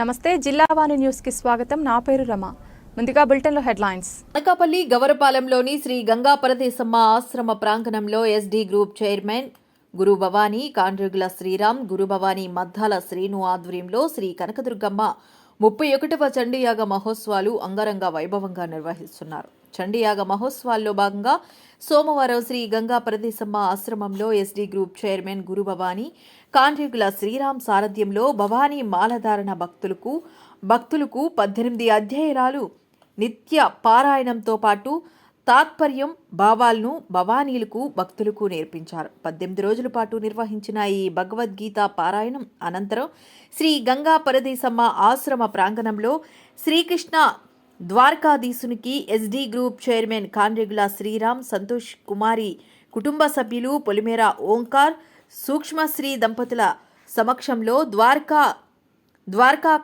నమస్తే జిల్లావాణి న్యూస్కి స్వాగతం. నా పేరు రమ. ముందుగా బులెటిన్లో హెడ్లైన్స్. అనకాపల్లి గవరపాలెంలోని శ్రీ గంగా పరదేశమ్మ ఆశ్రమ ప్రాంగణంలో SD group chairman Guru Bhavani Kandrugula Sriram Guru Bhavani Maddala Srinu ఆధ్వర్యంలో శ్రీ కనకదుర్గమ్మ ముప్పై ఒకటవ చండీయాగ మహోత్సవాలు అంగరంగ వైభవంగా నిర్వహిస్తున్నారు. చండీయాగ మహోత్సవాల్లో భాగంగా సోమవారం శ్రీ గంగా పరదేశమ్మ ఆశ్రమంలో SD group chairman Guru Bhavani Sriram సారథ్యంలో భవానీ మాలధారణ భక్తులకు భక్తులకు పద్దెనిమిది అధ్యయనాలు నిత్య పారాయణంతో పాటు తాత్పర్యం భావాలను భవానీలకు భక్తులకు నేర్పించారు. పద్దెనిమిది రోజుల పాటు నిర్వహించిన ఈ భగవద్గీత పారాయణం అనంతరం శ్రీ గంగా పరదేశమ్మ ఆశ్రమ ప్రాంగణంలో Srikrishna ద్వారకాధీశునికి SD group chairman Kandrugula Sriram Santosh Kumari కుటుంబ సభ్యులు పొలిమేర ఓంకార్ సూక్ష్మశ్రీ దంపతుల సమక్షంలో ద్వారకా ద్వారకా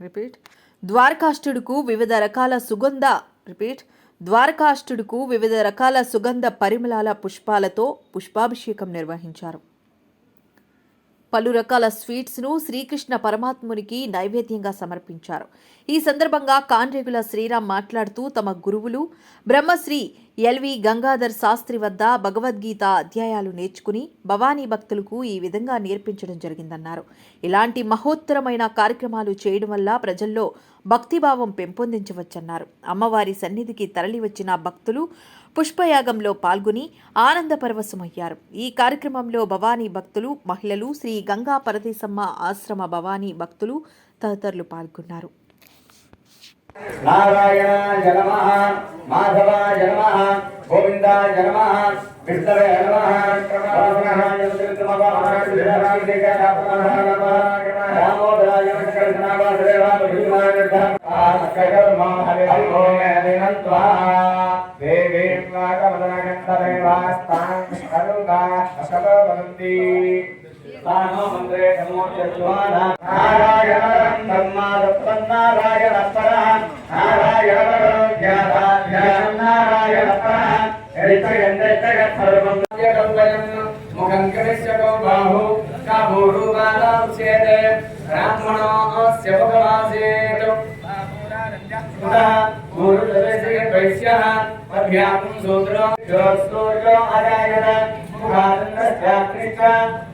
రిపీట్. ద్వారకాష్టుడుకు వివిధ రకాల సుగంధ రిపీట్. ద్వారకాష్టుడుకు వివిధ రకాల సుగంధ పరిమళాల పుష్పాలతో పుష్పాభిషేకం నిర్వహించారు. పలు రకాల స్వీట్స్ను శ్రీకృష్ణ పరమాత్మునికి నైవేద్యంగా సమర్పించారు. ఈ సందర్భంగా కాన్రేగుల శ్రీరామ్ మాట్లాడుతూ తమ గురువులు బ్రహ్మశ్రీ ఎల్వి గంగాధర్ శాస్త్రి వద్ద భగవద్గీత అధ్యాయాలు నేర్చుకుని భవానీ భక్తులకు ఈ విధంగా నేర్పించడం జరిగిందన్నారు. ఇలాంటి మహోత్తరమైన కార్యక్రమాలు చేయడం వల్ల ప్రజల్లో భక్తిభావం పెంపొందించవచ్చన్నారు. అమ్మవారి సన్నిధికి తరలివచ్చిన భక్తులు పుష్పయాగంలో పాల్గొని ఆనంద పరవశమయ్యారు ఈ కార్యక్రమంలో భవానీ భక్తులు మహిళలు శ్రీ గంగా పరదేశమ్మ ఆశ్రమ భవానీ భక్తులు తదితరులు పాల్గొన్నారు. నారాయణాయ నమః మాధవాయ నమః గోవిందాయ నమః విష్ణవే నమః దామోదరాయ దేవీం వాగమదనగంధదేవాస్తాం కరుణా అసలో వదంతి నారాయణ నారాయణ పర నారాయణ నారాయణ ముఖం కరిష్యతో బాహు కాబూరుమాదాంసేదే బ్రాహ్మణోస్య భగవాసేతు వైశ్యः పద్భ్యాం సూత్రో యోస్తోజో అజాయత ముఖాదండశ్చాత్రిచ ప్రాణాత్మాజాయత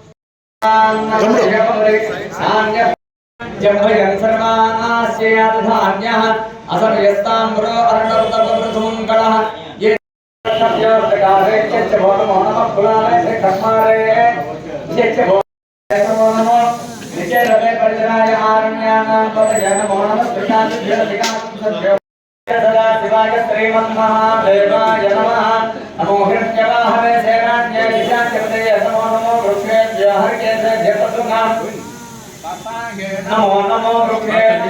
जन्मयन्सर्वानाश्ययादधान्यः असर्यस्ताम्रो अर्णवृतपृथुङ्कणः ये भो नमो नमः कुलालय कर्मारे भो नमो निचे रवे परिचराय आरण्यानां पदय नमो नमः कृष्णादिभ्यो देवाय श्रीमन्महादेवाय नमः। नमो हृत्यवाहवे सेनान्ये दिशाकृते नमो नमो वृक्षेभ्य हरिकेभ्य जपतुना नमो नमो वृक्षेभ्य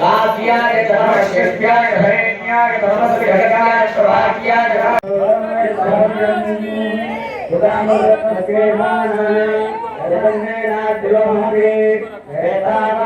लाभ्याय धर्मक्षेभ्याय हरेण्याय धर्मस्य घटकाय प्रभाग्याय उदामरत्नकेमानाय जगन्नेनाद्योमहे एतावत्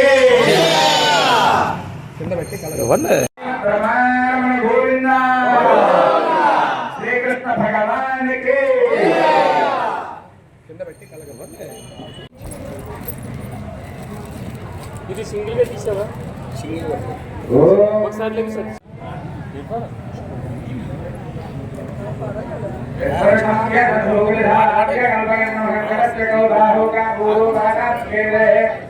ना एक से नहीं हम तो नहीं से అన్నయ్య ఓకే ఒకసారి ఇలా మేము వీడియో వీడియో అనియా ఓకే ఒకసారి ఇలా ఎవరు द्वारकाधीश महाराज की जय द्वारकाधीश महाराज की जय द्वारकाधीश महाराज की जय ना ऐसे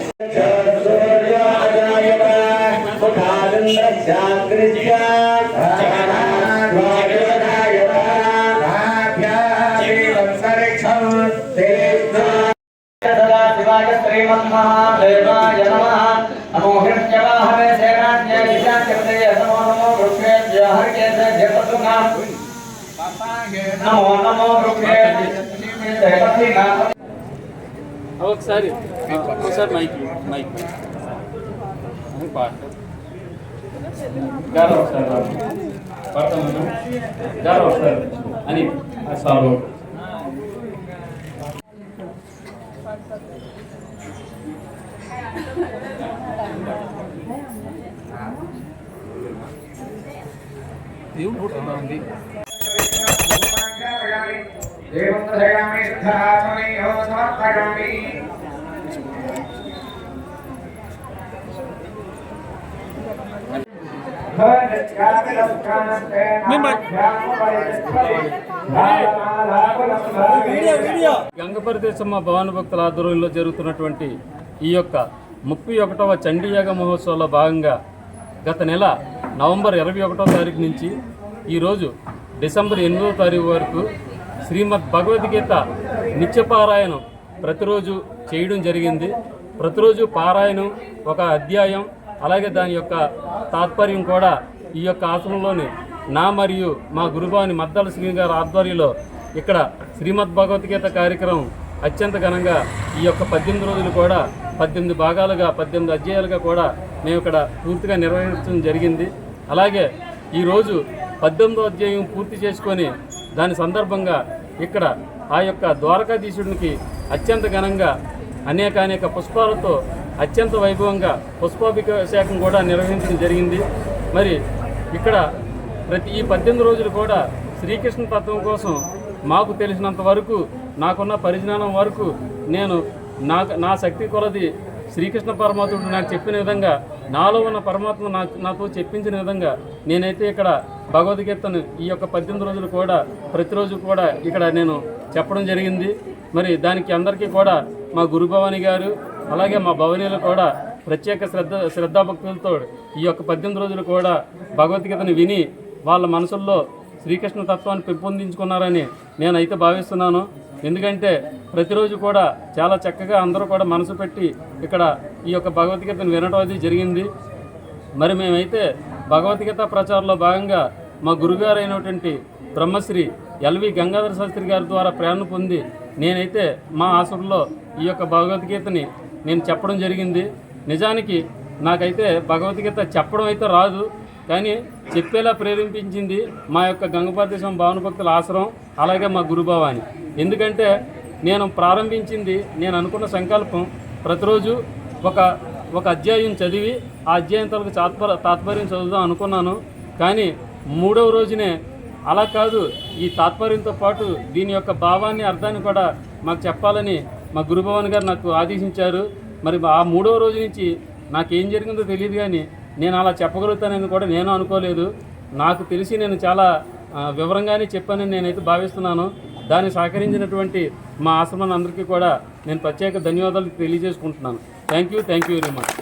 श्रीमन्महादेवाय नमः अमोहृत्यवाहवे सेनाज्ञ विशाकृते नमो नमो वृक्षेभ्य हरिकेभ्य जपतुना नमो नमो वृक्षेभ्य जपतिना अब sir sir mic mic mic बात వృక్షేభ్య పశునా ఒకసారి ఒకసారి మైక్ మైక్ పాట గారు ఒకసారి పడతాను గారు ఒకసారి అని సాల్వ్ దేవం దయామి ధరాత్మని యో సమర్పయామి వీడియో వీడియో గంగపరిదేశమ్మ భవాని భక్తుల ఆధ్వర్యంలో జరుగుతున్నటువంటి ఈ యొక్క ముప్పై ఒకటవ చండీయాగ మహోత్సవంలో భాగంగా గత నెల నవంబర్ ఇరవై ఒకటో తారీఖు నుంచి ఈరోజు డిసెంబర్ ఎనిమిదవ తారీఖు వరకు శ్రీమద్ భగవద్గీత నిత్యపారాయణం ప్రతిరోజు చేయడం జరిగింది. ప్రతిరోజు పారాయణం ఒక అధ్యాయం అలాగే దాని యొక్క తాత్పర్యం కూడా ఈ యొక్క ఆశ్రమంలోని నా మరియు మా గురుబాని మద్దాల శ్రీ గారి ఆధ్వర్యంలో ఇక్కడ శ్రీమద్ భగవద్గీత కార్యక్రమం అత్యంత ఘనంగా ఈ యొక్క పద్దెనిమిది రోజులు కూడా పద్దెనిమిది భాగాలుగా పద్దెనిమిది అధ్యాయాలుగా కూడా మేము ఇక్కడ పూర్తిగా నిర్వహించడం జరిగింది. అలాగే ఈరోజు పద్దెనిమిదో అధ్యాయం పూర్తి చేసుకొని దాని సందర్భంగా ఇక్కడ ఆ యొక్క ద్వారకాధీశుడికి అత్యంత ఘనంగా అనేక అనేక పుష్పాలతో అత్యంత వైభవంగా పుష్పాభిషేకం కూడా నిర్వహించడం జరిగింది. మరి ఇక్కడ ప్రతి ఈ పద్దెనిమిది రోజులు కూడా శ్రీకృష్ణ తత్వం కోసం మాకు తెలిసినంత వరకు నాకున్న పరిజ్ఞానం వరకు నేను నా నా శక్తి కొలది శ్రీకృష్ణ పరమాత్ముడు నాకు చెప్పిన విధంగా నాలో ఉన్న పరమాత్మ నాకు నాతో చెప్పించిన విధంగా నేనైతే ఇక్కడ భగవద్గీతను ఈ యొక్క పద్దెనిమిది రోజులు కూడా ప్రతిరోజు కూడా ఇక్కడ నేను చెప్పడం జరిగింది. మరి దానికి అందరికీ కూడా మా గురుభవాని గారు అలాగే మా భవనీయులు కూడా ప్రత్యేక శ్రద్ధ శ్రద్ధాభక్తులతో ఈ యొక్క పద్దెనిమిది రోజులు కూడా భగవద్గీతను విని వాళ్ళ మనసుల్లో శ్రీకృష్ణ తత్వాన్ని పెంపొందించుకున్నారని నేనైతే భావిస్తున్నాను. ఎందుకంటే ప్రతిరోజు కూడా చాలా చక్కగా అందరూ కూడా మనసు పెట్టి ఇక్కడ ఈ యొక్క భగవద్గీతను వినడం అది జరిగింది. మరి మేమైతే భగవద్గీత ప్రచారంలో భాగంగా మా గురుగారు అయినటువంటి బ్రహ్మశ్రీ ఎల్వి గంగాధర శాస్త్రి గారి ద్వారా ప్రేరణ పొంది నేనైతే మా ఆశ్రమంలో ఈ యొక్క భగవద్గీతని నేను చెప్పడం జరిగింది. నిజానికి నాకైతే భగవద్గీత చెప్పడం అయితే రాదు. కానీ చెప్పేలా ప్రేరేపించింది మా యొక్క గంగపాదేశం భావన భక్తుల ఆశ్రమం అలాగే మా గురుభావాని. ఎందుకంటే నేను ప్రారంభించింది నేను అనుకున్న సంకల్పం ప్రతిరోజు ఒక ఒక అధ్యాయం చదివి ఆ అధ్యాయం తలకు తాత్పర తాత్పర్యం చదువుదాం అనుకున్నాను. కానీ మూడవ రోజునే అలా కాదు ఈ తాత్పర్యంతో పాటు దీని యొక్క భావాన్ని అర్థాన్ని కూడా మాకు చెప్పాలని మా గురుభవన్ గారు నాకు ఆదేశించారు. మరి ఆ మూడవ రోజు నుంచి నాకేం జరిగిందో తెలియదు కానీ నేను అలా చెప్పగలుగుతానని కూడా నేను అనుకోలేదు. నాకు తెలిసి నేను చాలా వివరంగానే చెప్పానని నేనైతే భావిస్తున్నాను. దాన్ని సహకరించినటువంటి మా ఆశ్రమాన్ని అందరికీ కూడా నేను ప్రత్యేక ధన్యవాదాలు తెలియజేసుకుంటున్నాను. Thank you thank you very much